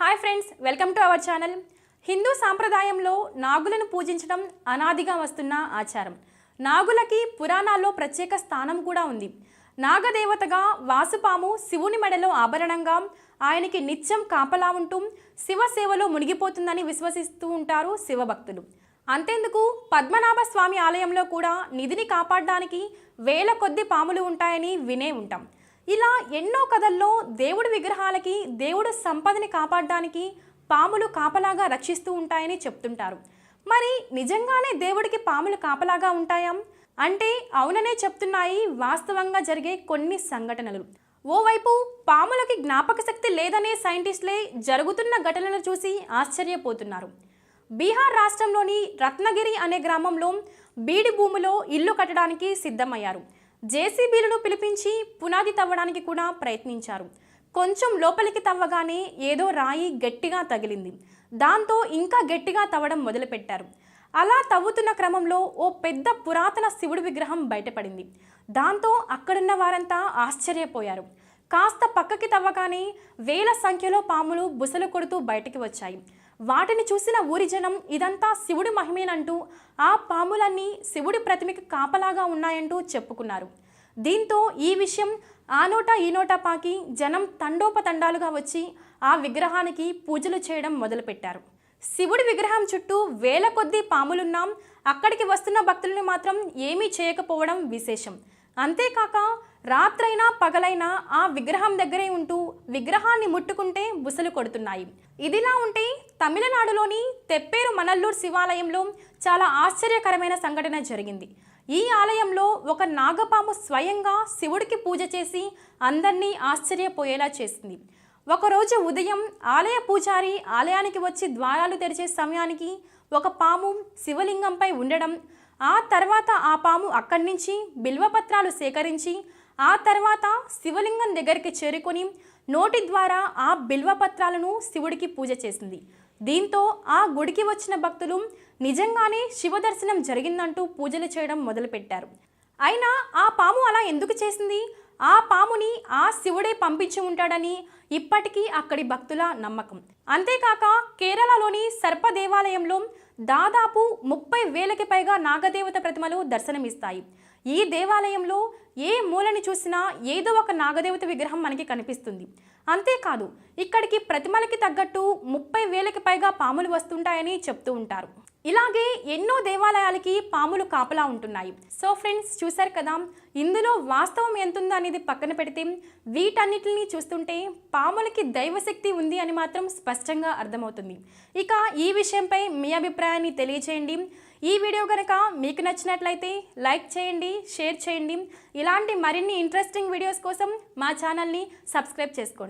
Hi friends welcome to our channel. Hindu సాంప్రదాయంలో నాగులను పూజించడం అనాదిగా వస్తున్న ఆచారం. నాగులకి పురాణాల్లో ప్రత్యేక స్థానం కూడా ఉంది. నాగదేవతగా వాసుపాము శివుని మెడలో ఆభరణంగా ఆయనకి నిత్యం కాపలా ఉంటూ శివ సేవలో మునిగిపోతుందని విశ్వసిస్తూ ఉంటారు శివభక్తులు. అంతేందుకు పద్మనాభ స్వామి ఆలయంలో కూడా నిధిని కాపాడడానికి వేల కొద్ది పాములు ఉంటాయని వినే ఉంటాం. ఇలా ఎన్నో కథల్లో దేవుడి విగ్రహాలకి దేవుడు సంపదని కాపాడడానికి పాములు కాపలాగా రక్షిస్తూ ఉంటాయని చెప్తుంటారు. మరి నిజంగానే దేవుడికి పాములు కాపలాగా ఉంటాయా? అంటే అవుననే చెప్తున్నాయి వాస్తవంగా జరిగే కొన్ని సంఘటనలు. ఓవైపు పాములకి జ్ఞాపక శక్తి లేదనే సైంటిస్టులే జరుగుతున్న ఘటనలు చూసి ఆశ్చర్యపోతున్నారు. బీహార్ రాష్ట్రంలోని రత్నగిరి అనే గ్రామంలో బీడి భూమిలో ఇల్లు కట్టడానికి సిద్ధమయ్యారు. జేసీబీలను పిలిపించి పునాది తవ్వడానికి కూడా ప్రయత్నించారు. కొంచెం లోపలికి తవ్వగానే ఏదో రాయి గట్టిగా తగిలింది. దాంతో ఇంకా గట్టిగా తవ్వడం మొదలుపెట్టారు. అలా తవ్వుతున్న క్రమంలో ఓ పెద్ద పురాతన శివుడి విగ్రహం బయటపడింది. దాంతో అక్కడున్న వారంతా ఆశ్చర్యపోయారు. కాస్త పక్కకి తవ్వగానే వేల సంఖ్యలో పాములు బుసలు కొడుతూ బయటికి వచ్చాయి. వాటిని చూసిన ఊరి జనం ఇదంతా శివుడి మహిమేనంటూ ఆ పాములన్నీ శివుడి ప్రతిమకి కాపలాగా ఉన్నాయంటూ చెప్పుకున్నారు. దీంతో ఈ విషయం ఆ నోట ఈ నోట పాకి జనం తండోపతండాలుగా వచ్చి ఆ విగ్రహానికి పూజలు చేయడం మొదలుపెట్టారు. శివుడి విగ్రహం చుట్టూ వేల కొద్దీ పాములున్నాం అక్కడికి వస్తున్న భక్తుల్ని మాత్రం ఏమీ చేయకపోవడం విశేషం. అంతేకాక రాత్రైనా పగలైనా ఆ విగ్రహం దగ్గరే ఉంటూ విగ్రహాన్ని ముట్టుకుంటే బుసలు కొడుతున్నాయి. ఇదిలా ఉంటే తమిళనాడులోని తెప్పేరు మనల్లూరు శివాలయంలో చాలా ఆశ్చర్యకరమైన సంఘటన జరిగింది. ఈ ఆలయంలో ఒక నాగపాము స్వయంగా శివుడికి పూజ చేసి అందరినీ ఆశ్చర్యపోయేలా చేసింది. ఒకరోజు ఉదయం ఆలయ పూజారి ఆలయానికి వచ్చి ద్వారాలు తెరిచే సమయానికి ఒక పాము శివలింగంపై ఉండడం ఆ తర్వాత ఆ పాము అక్కడి నుంచి బిల్వపత్రాలు సేకరించి ఆ తర్వాత శివలింగం దగ్గరికి చేరుకొని నోటి ద్వారా ఆ బిల్వపత్రాలను శివుడికి పూజ చేసింది. దీంతో ఆ గుడికి వచ్చిన భక్తులు నిజంగానే శివ దర్శనం జరిగిందంటూ పూజలు చేయడం మొదలుపెట్టారు. అయినా ఆ పాము అలా ఎందుకు చేసింది? ఆ పాముని ఆ శివుడే పంపించి ఉంటాడని ఇప్పటికీ అక్కడి భక్తుల నమ్మకం. అంతేకాక కేరళలోని సర్ప దేవాలయంలో దాదాపు ముప్పై వేలకి పైగా నాగదేవత ప్రతిమలు దర్శనమిస్తాయి. ఈ దేవాలయంలో ఏ మూలని చూసినా ఏదో ఒక నాగదేవత విగ్రహం మనకి కనిపిస్తుంది. అంతేకాదు ఇక్కడికి ప్రతిమలకి తగ్గట్టు ముప్పై వేలకి పైగా పాములు వస్తుంటాయని చెప్తూ ఉంటారు. ఇలాగే ఎన్నో దేవాలయాలకి పాములు కాపలా ఉంటున్నాయి. సో ఫ్రెండ్స్ చూశారు కదా? ఇందులో వాస్తవం ఎంతుందో అనేది పక్కన పెడితే వీటన్నిటిని చూస్తుంటే పాములకి దైవశక్తి ఉంది అని మాత్రం స్పష్టంగా అర్థమవుతుంది. ఇక ఈ విషయంపై మీ అభిప్రాయాన్ని తెలియచేయండి. ఈ వీడియో కనుక మీకు నచ్చినట్లయితే లైక్ చేయండి షేర్ చేయండి. ఇలాంటి మరిన్ని ఇంట్రెస్టింగ్ వీడియోస్ కోసం మా ఛానల్ని సబ్స్క్రైబ్ చేసుకోండి.